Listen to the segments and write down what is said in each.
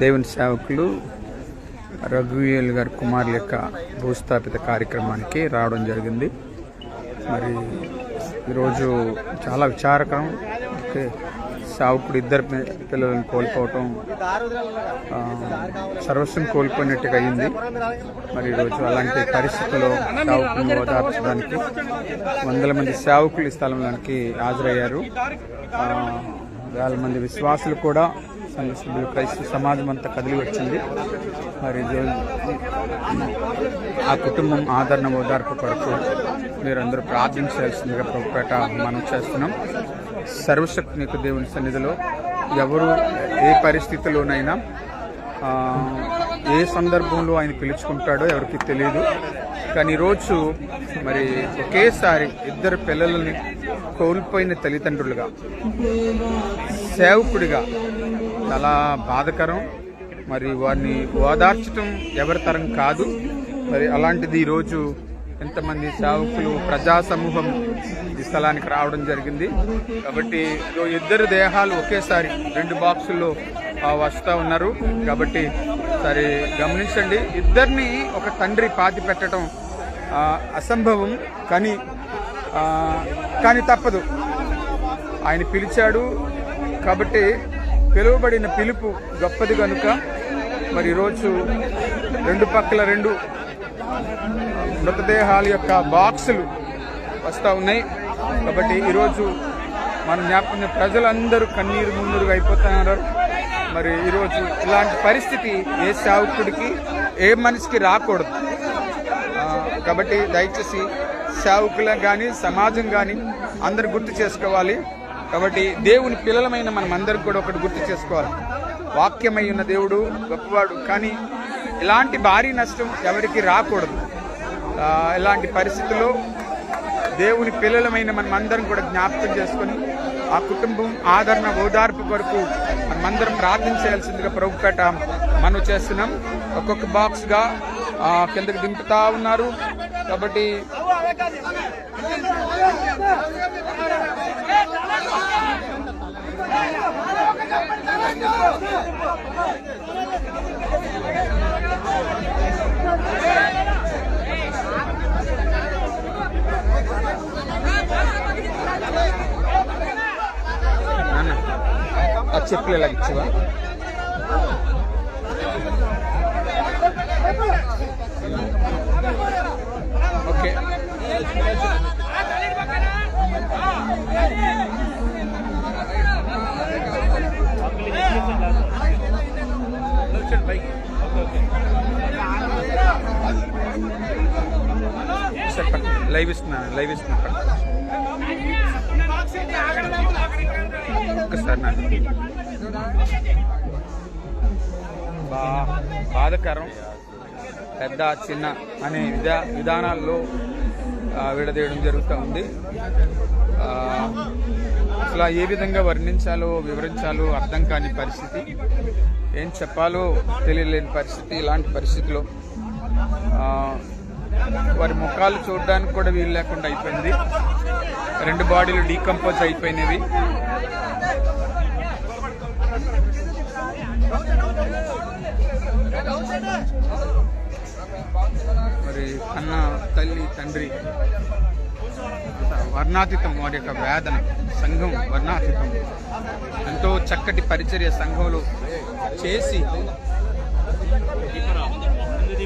దేవుని సేవకులు రఘువీల్ గారి కుమారుల యొక్క భూస్థాపిత కార్యక్రమానికి రావడం జరిగింది. మరి ఈరోజు చాలా విచారకరం. ఓకే. సావుకుడు ఇద్దరు పిల్లలను కోల్పోవటం సర్వస్వం కోల్పోయినట్టుగా అయింది. మరి ఈరోజు అలాంటి పరిస్థితుల్లో సావుకులను ఓదార్చడానికి వందల మంది సేవకులు ఈ స్థలంలోనికి హాజరయ్యారు. వేల మంది విశ్వాసులు కూడా సంఘ సభ్యులు క్రైస్తవ సమాజం అంతా కదిలి వచ్చింది. మరి ఆ కుటుంబం ఆదరణ ఓదార్పు కొరకు మీరందరూ ప్రార్థించాల్సిందిగా ప్రభుపేట మనం చేస్తున్నాం. సర్వశక్తినిక దేవుని సన్నిధిలో ఎవరు ఏ పరిస్థితిలోనైనా ఏ సందర్భంలో ఆయన పిలుచుకుంటాడో ఎవరికి తెలియదు కానీ ఈరోజు మరి ఒకేసారి ఇద్దరు పిల్లలని కోల్పోయిన తల్లిదండ్రులుగా సేవకుడిగా చాలా బాధకరం. మరి వారిని ఓదార్చడం ఎవరి తరం కాదు. మరి అలాంటిది ఈరోజు ఎంతమంది సేవకులు ప్రజా సమూహం ఈ స్థలానికి రావడం జరిగింది. కాబట్టి ఇద్దరు దేహాలు ఒకేసారి రెండు బాక్సుల్లో వస్తూ ఉన్నారు. కాబట్టి సరే గమనించండి. ఇద్దరిని ఒక తండ్రి పాతి పెట్టడం అసంభవం. కానీ కానీ తప్పదు. ఆయన పిలిచాడు. కాబట్టి పిలువబడిన పిలుపు గొప్పది కనుక మరి ఈరోజు రెండు పక్కల రెండు మృతదేహాల యొక్క బాక్సులు వస్తూ ఉన్నాయి. కాబట్టి ఈరోజు మన జ్ఞాపకం ప్రజలందరూ కన్నీరు మున్నీరుగా అయిపోతున్నారు. మరి ఈరోజు ఇలాంటి పరిస్థితి ఏ సేవకుడికి ఏ మనిషికి రాకూడదు. కాబట్టి దయచేసి సేవకులకు కానీ సమాజం కానీ అందరు గుర్తు చేసుకోవాలి. కాబట్టి దేవుని పిల్లలమైన మనం అందరికి కూడా ఒకటి గుర్తు చేసుకోవాలి. వాక్యమై ఉన్న దేవుడు గొప్పవాడు. కానీ ఇలాంటి భారీ నష్టం ఎవరికి రాకూడదు ఇలాంటి పరిస్థితుల్లో దేవుని పిల్లలమైన మనమందరం కూడా జ్ఞాపకం చేసుకొని ఆ కుటుంబం ఆదరణ ఓదార్పు కొరకు మనమందరం ప్రార్థించాల్సిందిగా ప్రభుపేట మనం చేస్తున్నాం ఒక్కొక్క బాక్స్గా కిందకి దింపుతా ఉన్నారు కాబట్టి ఆ చెప్పులు ఎలా ఇచ్చివా ఓకే సార్ పట్టు. లైవ్ ఇస్తున్నా లైవ్ ఇస్తున్నా. ఒక్కసారి నాకు బా బాధకరం. పెద్ద చిన్న అనే విధా విధానాల్లో విడదీయడం జరుగుతూ ఉంది. అసలు ఏ విధంగా వర్ణించాలో వివరించాలో అర్థం కాని పరిస్థితి. ఏం చెప్పాలో తెలియలేని పరిస్థితి. ఇలాంటి పరిస్థితిలో వారి ముఖాలు చూడడానికి కూడా వీలు లేకుండా అయిపోయింది. రెండు బాడీలు డీకంపోజ్ అయిపోయినవి. మరి అన్న తల్లి తండ్రి వర్ణాతీతం వారి యొక్క వేదన సంఘం వర్ణాతీతం. ఎంతో చక్కటి పరిచర్య సంఘంలో చేసి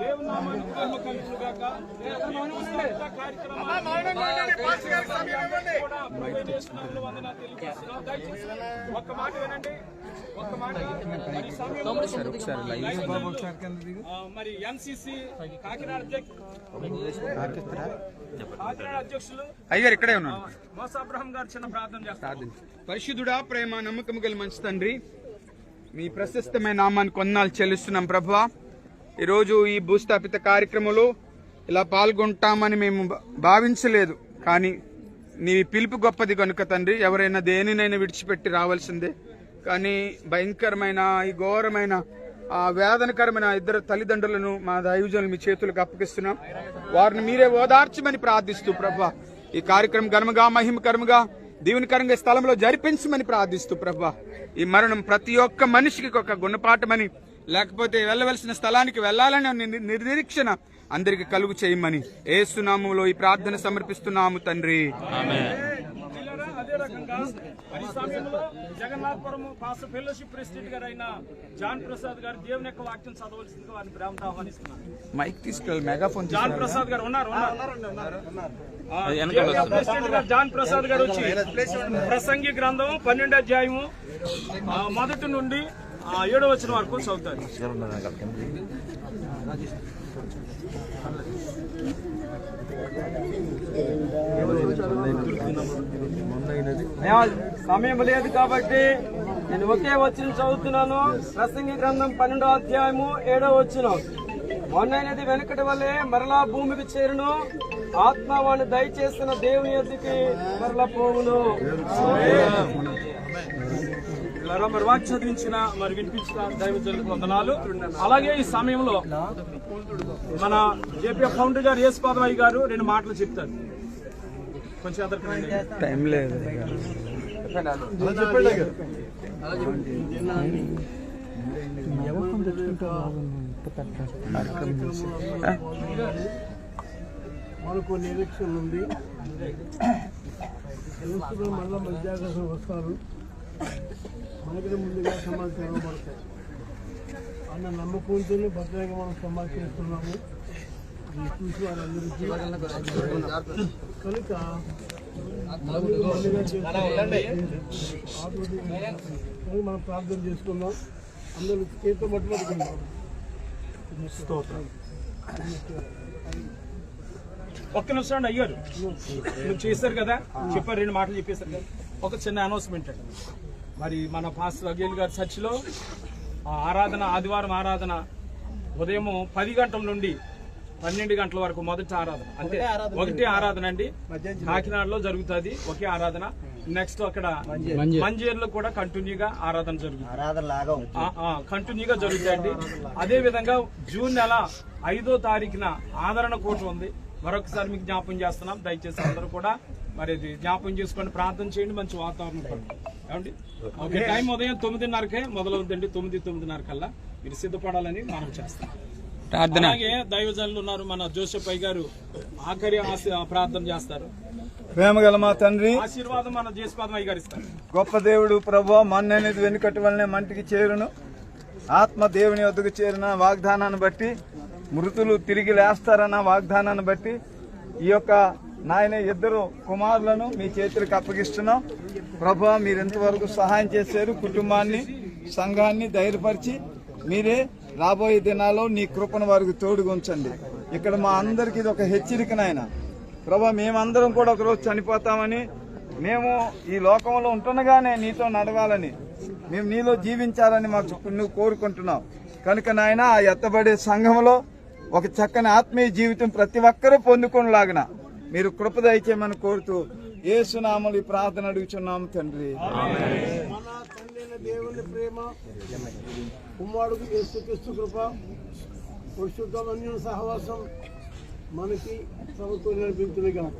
దేవుని నామానికి మహిమ కలుగును గాక. దేవుని కార్యక్రమాలు కూడా ప్రొవైడ్ చేస్తున్నందుకు వందనాలు తెలియజేస్తున్నాం. దయచేసి ఒక్క మాట వినండి. ఒక్క మాట. మరి ఎన్సిసి కాకినాడ అధ్యక్ష కాకినాడ అధ్యక్షులు. అయ్యారు ఇక్కడే ఉన్నాను. మోస అబ్రహం గారు చిన్న ప్రార్థన చేస్తారు. పరిశుద్ధుడా ప్రేమ నమ్మకం గల మంచి తండ్రి మీ ప్రశస్తమైన నామాన్ని కొన్నాళ్ళు చెల్లిస్తున్నాం ప్రభా ఈరోజు ఈ భూస్థాపిత కార్యక్రమంలో ఇలా పాల్గొంటామని మేము భా- భావించలేదు. కానీ నీ పిలుపు గొప్పది కనుక తండ్రి ఎవరైనా దేనినైనా విడిచిపెట్టి రావాల్సిందే. కానీ భయంకరమైన ఈ ఘోరమైన ఆ వేదనకరమైన ఇద్దరు తల్లిదండ్రులను మా దైవజనులు మీ చేతులకు అప్పగిస్తున్నాం. వారిని మీరే ఓదార్చమని ప్రార్థిస్తూ ప్రభా ఈ కార్యక్రమం ఘనముగా మహిమకరముగా దీవెనకరంగా స్థలంలో జరిపించమని ప్రార్థిస్తూ ప్రభా ఈ మరణం ప్రతి ఒక్క మనిషికి ఒక గుణపాఠమని లేకపోతే వెళ్ళవలసిన స్థలానికి వెళ్ళాలని ని- నిర్నిరీక్షణ అందరికి కలుగు చేయమని ఏసునామంలో ఈ ప్రార్థన సమర్పిస్తున్నాము తండ్రి. అదే రకంగా మరి ఈ సమయంలో జగన్నాథపురం పాస్టర్ ఫెలోషిప్ ప్రెసిడెంట్ గారు అయిన జాన్ ప్రసాద్ గారు దేవుని యొక్క వాక్యం చదవలసిందిగా వారిని ప్రేమతో ఆహ్వానిస్తున్నారు మైక్ తీసుకెళ్ళి మెగాఫోన్ జాన్ ప్రసాద్ గారు ఉన్నారు ప్రెసిడెంట్ గారు జాన్ ప్రసాద్ గారు వచ్చి ప్రసంగి గ్రంథం పన్నెండు అధ్యాయము మొదటి నుండి ఏడో వచ్చిన వరకు చదువుతారు సమయం లేదు కాబట్టి నేను ఒకే వచ్చిన చదువుతున్నాను. ప్రసంగి గ్రంథం పన్నెండో అధ్యాయము ఏడో వచ్చిన. మొన్నైనది వెనకటి వల్లే మరలా భూమికి చేరును. ఆత్మ వాడిని దయచేసిన దేవుని ఎద్దుకి మరలా పోవును. మరి వాక్ చదివించిన మరి వినిపించిన దైవజనులకు వందనాలు. అలాగే ఈ సమయంలో మన జేపీఎఫ్ ఫౌండర్ గారు యేసుపాదమయ్య గారు రెండు మాటలు చెప్తారు. కొంచెం. టైం లేదు. మనకు నిరీక్షణ ఉంది. మళ్ళీ మధ్యాహ్నం వస్తారు. మనకి ముందుగా సమాచారం పడతాయి. అన్న నమ్మకంతో భద్రంగా మనం సమాచారిస్తున్నాము ఇది చూసి వాళ్ళందరికీ కనుక మనం ప్రార్థన చేసుకుందాం. అందరూ చేతితో పట్టుబడుకుందాం స్తోత్రం. ఒక్క నిమిషం అండి అయ్యారు మీరు చేశారు కదా? చెప్పారు రెండు మాటలు చెప్పేశారు కదా? ఒక చిన్న అనౌన్స్మెంట్ అండి. మరి మన పాస్టర్ అగేల్ గారి చర్చిలో ఆ ఆరాధన ఆదివారం ఆరాధన ఉదయం పది గంటల నుండి పన్నెండు గంటల వరకు మొదటి ఆరాధన. అంటే ఒకటే ఆరాధన అండి. కాకినాడలో జరుగుతుంది ఒకే ఆరాధన. నెక్స్ట్ అక్కడ మంజేర్లో కూడా కంటిన్యూగా ఆరాధన జరుగుతుంది. కంటిన్యూగా జరుగుతాయండి. అదే విధంగా జూన్ నెల ఐదో తారీఖున ఆదరణ కోట ఉంది. మరొకసారి మీకు జ్ఞాపకం చేస్తున్నాం. దయచేసి అందరూ కూడా మరి ఇది జ్ఞాపకం చేసుకోండి ప్రార్థన చేయండి. మంచి వాతావరణం ఓకే. టైం ఉదయం తొమ్మిదిన్నరకే మొదలవుతుందండి తొమ్మిది తొమ్మిదిన్నర కల్లా మీరు సిద్ధపడాలని మనం చేస్తాం. ప్రార్థన. అలాగే దైవజనులు ఉన్నారు మన జోసెఫ్ అయ్య గారు. ఆఖరి ఆశ- ప్రార్థన చేస్తారు. ప్రేమగల మా తండ్రి ఆశీర్వాదం మన జేసుపాదం అయ్య గారు ఇస్తారు. గొప్ప దేవుడు ప్రభు మన్ననేది వెనుకటి వల్లనే మంటికి చేరును. ఆత్మ దేవుని వద్దకు చేరిన వాగ్దానాన్ని బట్టి మృతులు తిరిగి లేస్తారన్న వాగ్దానాన్ని బట్టి ఈ యొక్క నాయన ఇద్దరు కుమారులను మీ చేతులకు అప్పగిస్తున్నాం. ప్రభు మీరు ఎంతవరకు సహాయం చేశారు కుటుంబాన్ని సంఘాన్ని ధైర్యపరిచి మీరే రాబోయే దినాల్లో నీ కృపను వారికి తోడుగా ఉంచండి. ఇక్కడ మా అందరికి ఇది ఒక హెచ్చరిక నాయన. ప్రభా మేమందరం కూడా ఒకరోజు చనిపోతామని మేము ఈ లోకంలో ఉంటుండగానే నీతో నడవాలని మేము నీలో జీవించాలని మాకు నువ్వు కోరుకుంటున్నావు. కనుక నాయన ఆ ఎత్తబడే సంఘంలో ఒక చక్కని ఆత్మీయ జీవితం ప్రతి ఒక్కరూ పొందుకునేలాగన మీరు కృప దయచేయమని కోరుతూ ఏ సునామలు ఈ ప్రార్థన అడుగుచున్నాము తండ్రి. దేవుని ప్రేమ కుమారుడు యేసుక్రీస్తు కృప సహవాసం మనకి నడిపించిన గాక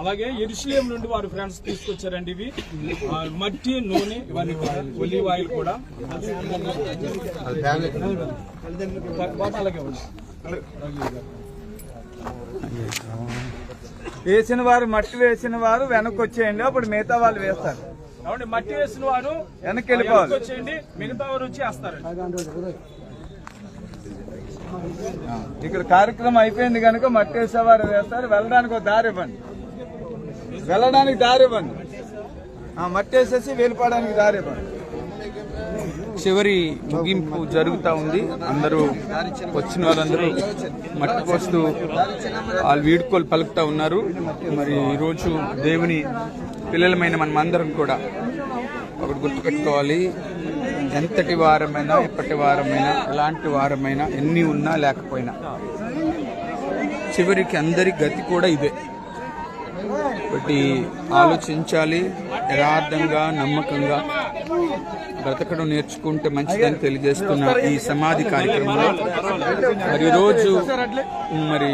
అలాగే ఎరుసలేం నుండి వారి ఫ్రెండ్స్ తీసుకొచ్చారండి ఇవి. మట్టి నూనె ఇవన్నీ కూడా ఒలివ్ ఆయిల్ కూడా. అలాగే ఉంది. వేసిన వారు మట్టి వేసిన వారు వెనక్కి వచ్చేయండి అప్పుడు మిగతా వాళ్ళు వేస్తారు. మట్టి వేసిన వారు వెనక్కి వెళ్ళిపోవాలి వచ్చేయండి మిగతా వారు వచ్చి వేస్తారండి ఆ, ఇక్కడ కార్యక్రమం అయిపోయింది కనుక మట్టి వేసేవారు వేస్తారు. వెళ్ళడానికి ఒక దారి ఇవ్వండి. వెళ్ళడానికి దారి ఇవ్వండి. ఆ, మట్టి వేసేసి వెళ్ళిపోవడానికి దారి ఇవ్వండి. చివరి ముగింపు జరుగుతూ ఉంది. అందరూ వచ్చిన వాళ్ళందరూ మట్టి పోస్తూ వాళ్ళు వీడుకోలు పలుకుతూ ఉన్నారు. మరి ఈరోజు దేవుని పిల్లలమైన మనం అందరం కూడా ఒకటి గుర్తుపెట్టుకోవాలి. ఎంతటి వారమైనా ఎప్పటి వారమైనా ఎలాంటి వారమైనా ఎన్ని ఉన్నా లేకపోయినా చివరికి అందరి గతి కూడా ఇదే. ఒకటి ఆలోచించాలి యథార్థంగా నమ్మకంగా బ్రతకడం నేర్చుకుంటే మంచిదని తెలియజేస్తున్న ఈ సమాధి కార్యక్రమంలో మరి రోజు మరి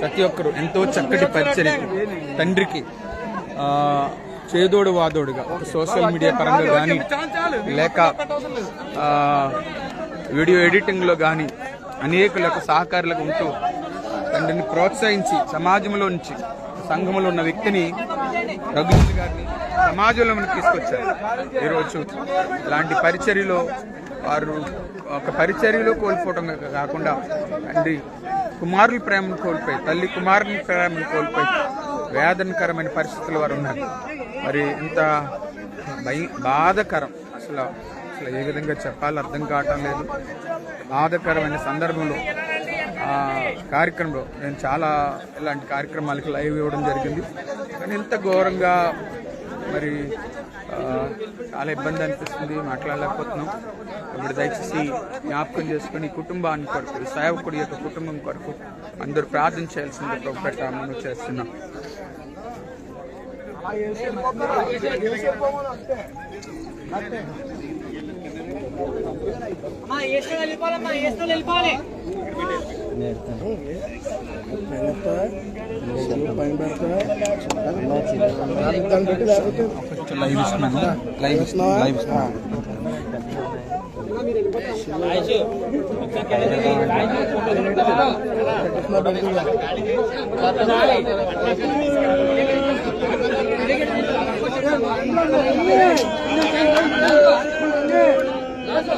ప్రతి ఒక్కరు ఎంతో చక్కటి పరిచయం తండ్రికి చేదోడు వాదోడుగా సోషల్ మీడియా పరంగా కానీ లేక వీడియో ఎడిటింగ్లో కానీ అనేకులకు సహకారులకు ఉంటూ తండ్రిని ప్రోత్సహించి సమాజంలో నుంచి సంఘంలో ఉన్న వ్యక్తిని రఘుజీ గారిని సమాజంలో తీసుకొచ్చారు. ఈరోజు ఇలాంటి పరిచర్యలో వారు ఒక పరిచర్యలో కోల్పోవటం కాకుండా తండ్రి కుమారుల ప్రేమను కోల్పోయి తల్లి కుమారుని ప్రేమను కోల్పోయి వేదనకరమైన పరిస్థితులు వారు ఉన్నారు. మరి ఇంత భయ బాధకరం అసలు అసలు ఏ విధంగా చెప్పాలో అర్థం కావటం లేదు. బాధకరమైన సందర్భంలో ఆ కార్యక్రమంలో నేను చాలా ఇలాంటి కార్యక్రమాలకి లైవ్ ఇవ్వడం జరిగింది. కానీ ఇంత ఘోరంగా మరి చాలా ఇబ్బంది అనిపిస్తుంది మాట్లాడలేకపోతున్నాం. ఇప్పుడు దయచేసి జ్ఞాపకం చేసుకుని కుటుంబాన్ని కొరకు సేవకుడి యొక్క కుటుంబం కొరకు అందరూ ప్రార్థన చేయాల్సింది పెట్టామని చేస్తున్నాం. లైవ్ ఇస్తున్నాను లైవ్ ఇస్తున్నాను లైవ్ లైవ్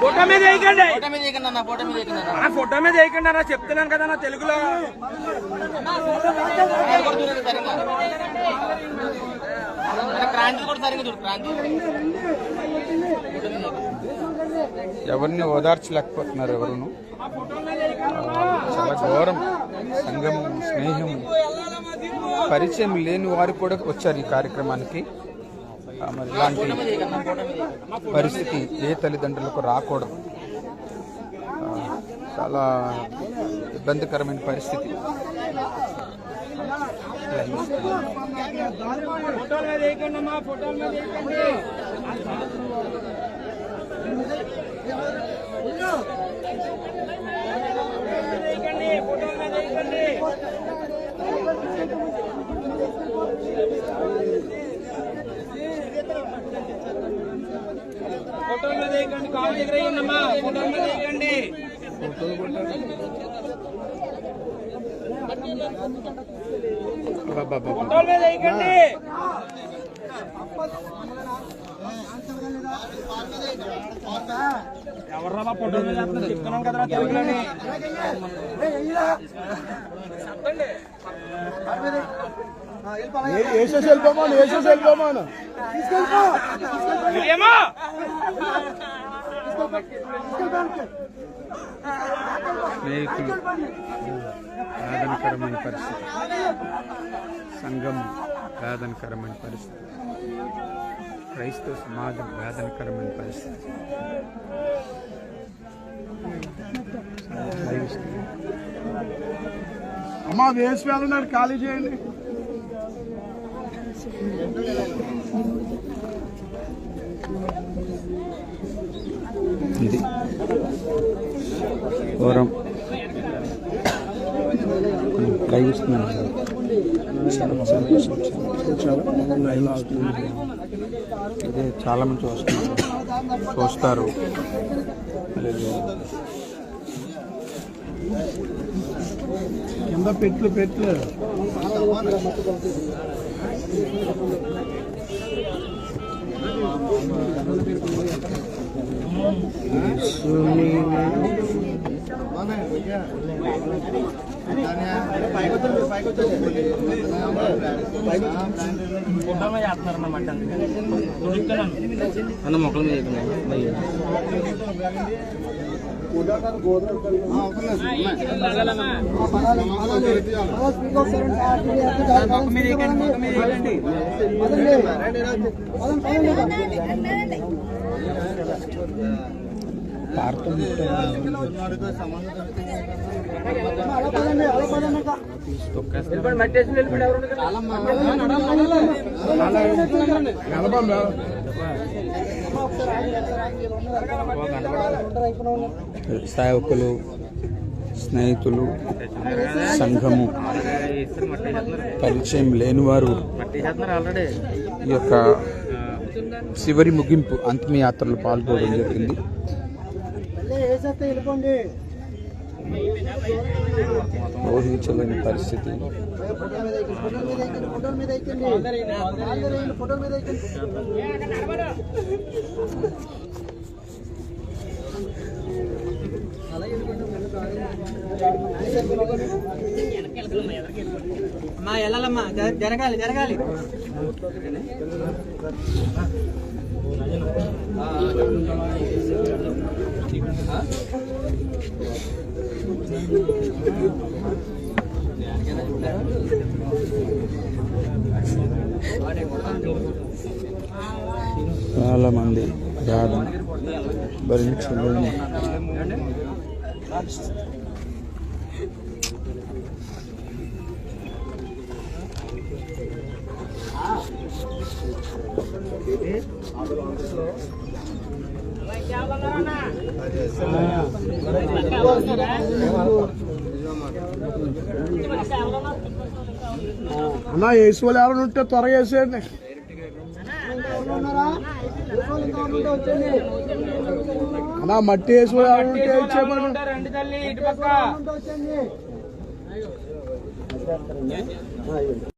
ఫోటో మీద వేయకండి. ఆ ఫోటో మీద వేయకండి అన్న చెప్తున్నాను కదా నా తెలుగులో. ఎవరిని ఓదార్చలేకపోతున్నారు ఎవరును? ఆ, చాలా ఘోరం. సంఘం స్నేహం పరిచయం లేని వారు కూడా వచ్చారు ఈ కార్యక్రమానికి. మరి ఇలాంటి పరిస్థితి ఏ తల్లిదండ్రులకు రాకూడదు. చాలా ఇబ్బందికరమైన పరిస్థితి. ఫోటోల మీద వేయకండి అమ్మా ఫోటోల మీద వేయకండి వేయకండి ఫోటోల మీద వేయకండి ఫోటోల మీద వేయకండి కాలు దగ్గర వేయండి అమ్మా ఫోటోల మీద వేయకండి బాబా ఫోటోల ఎవర్రా మీద వేస్తున్నారు? చెప్తున్నాను కదరా తెలుగులోని వేసేసి వెళ్ళిపోమాను వేసేసి వెళ్ళిపోమాను స్నేహితులు వేదనకరమైన పరిస్థితి. సంఘం వేదనకరమైన పరిస్థితి. క్రైస్తవ సమాజం వేదనకరమైన పరిస్థితి. అమ్మా వేసి వెళ్ళన్నాడు ఖాళీ చేయండి. ఇది ఘోరం లైవ్ ఇస్తున్నాను ఇదే చాలా మంది చూస్తున్నారు చూస్తారు. కింద పెట్లు పెట్లు Thank you. అన్న మొక్కల మీద మట్టేసి వెళ్ళిపోయి ఎవరు సేవకులు స్నేహితులు సంఘము పరిచయం లేనివారు ఈ యొక్క చివరి ముగింపు అంతిమయాత్రలో పాల్గొనడం జరిగింది. ఊహించలేని పరిస్థితి. అమ్మా వెళ్ళాలమ్మా. జరగాలి జరగాలి. చాలా మంది రావడం భరించలేని అన్న వేసి వాళ్ళు ఎవరైనా ఉంటే త్వరగా వేసేయండి. అన్న మట్టి వేసి వాళ్ళు ఎవరైనా ఉంటే ఇచ్చేయమను. రండి తల్లి ఇటు పక్క.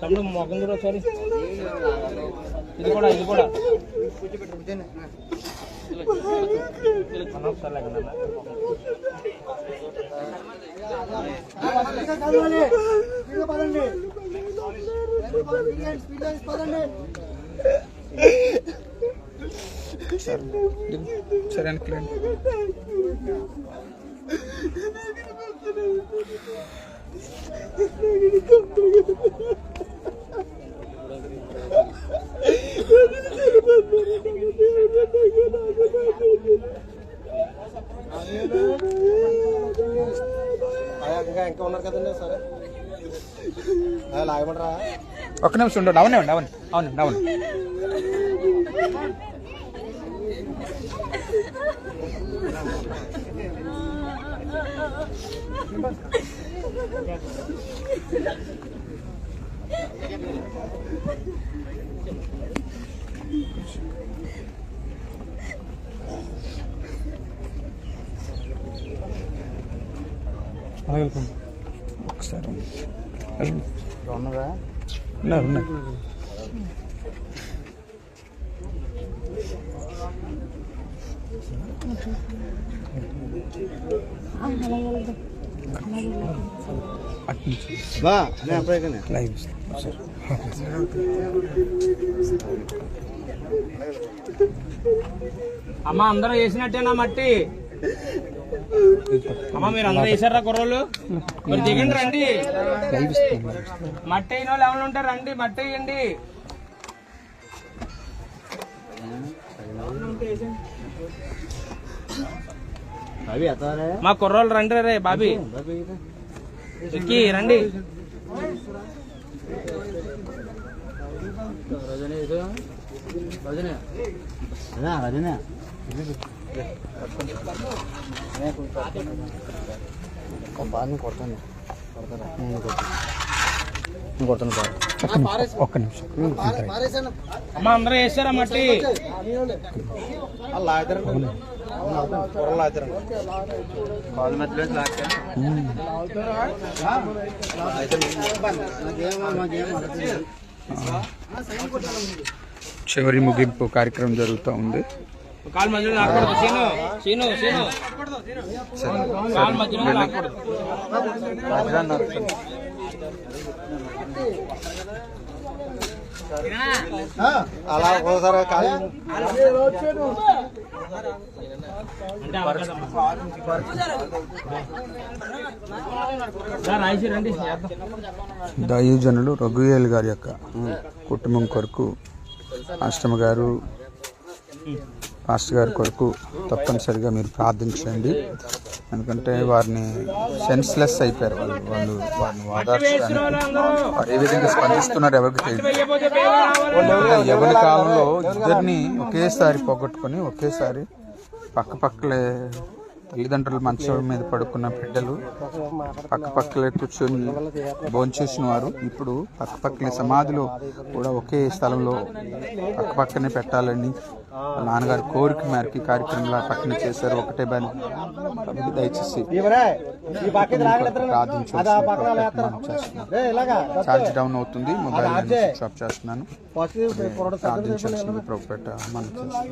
తమ్ముడు మొఖం కూడా ఒకసారి ఇది కూడా ఇది కూడా సరే సరే అనుకోండి ఒక్క నిమిషం ఉండండి అవునే అవును అవును అవును ఒకసారి ఉన్నారా ఉన్నారు ఉన్నారు అటు నుంచి బా అనే అప్పుడే లైవ్ సార్ అమ్మ అందరూ వేసినట్టేనా మట్టి? అమ్మ మీరు అందరూ వేసారా కుర్రోళ్ళు? మీరు దిగండి రండి. మట్టి అయిన వాళ్ళు ఎవరు ఉంటారు? రండి మట్టి వేయండి. మా కుర్రోళ్ళు రండి రే బాబీ. ఎక్కి రండి. ఒక్క నిమిషం అమ్మ అందరూ వేసారా మట్టి? చివరి ముగింపు కార్యక్రమం జరుగుతూ ఉంది. కాలు మధ్యలో నాకూడదు. Scene scene scene. కాలు మధ్యలో నాకూడదు. అలా ఒకసారి దైవజనులు రఘుయేల్ గారి యొక్క కుటుంబం కొరకు అష్టమ గారు మాస్టర్ గారి కొరకు తప్పనిసరిగా మీరు ప్రార్థించండి ఎందుకంటే వారిని సెన్స్లెస్ అయిపోయారు వాళ్ళు. వాళ్ళు వారిని ఓదార్చడానికి వారు ఏ విధంగా స్పందిస్తున్నారు ఎవరికి తెలియదు. యవన కాలంలో ఇద్దరిని ఒకేసారి పోగొట్టుకొని ఒకేసారి పక్క పక్కలే తల్లిదండ్రుల మంచం మీద పడుకున్న బిడ్డలు పక్క పక్కలే కూర్చొని భోంచేసిన వారు ఇప్పుడు పక్క పక్కలే సమాధిలో కూడా ఒకే స్థలంలో పక్క పక్కనే పెట్టాలని నాన్నగారి కోరిక మేరకు కార్యక్రమంలో పక్కన చేశారు. ఒకటే బాని దయచేసి ఛార్జ్ డౌన్ అవుతుంది. మొబైల్ ఆఫ్ చేస్తున్నాను. ప్రార్థించాల్సింది ప్రభుపేట మనం చేస్తున్నాం.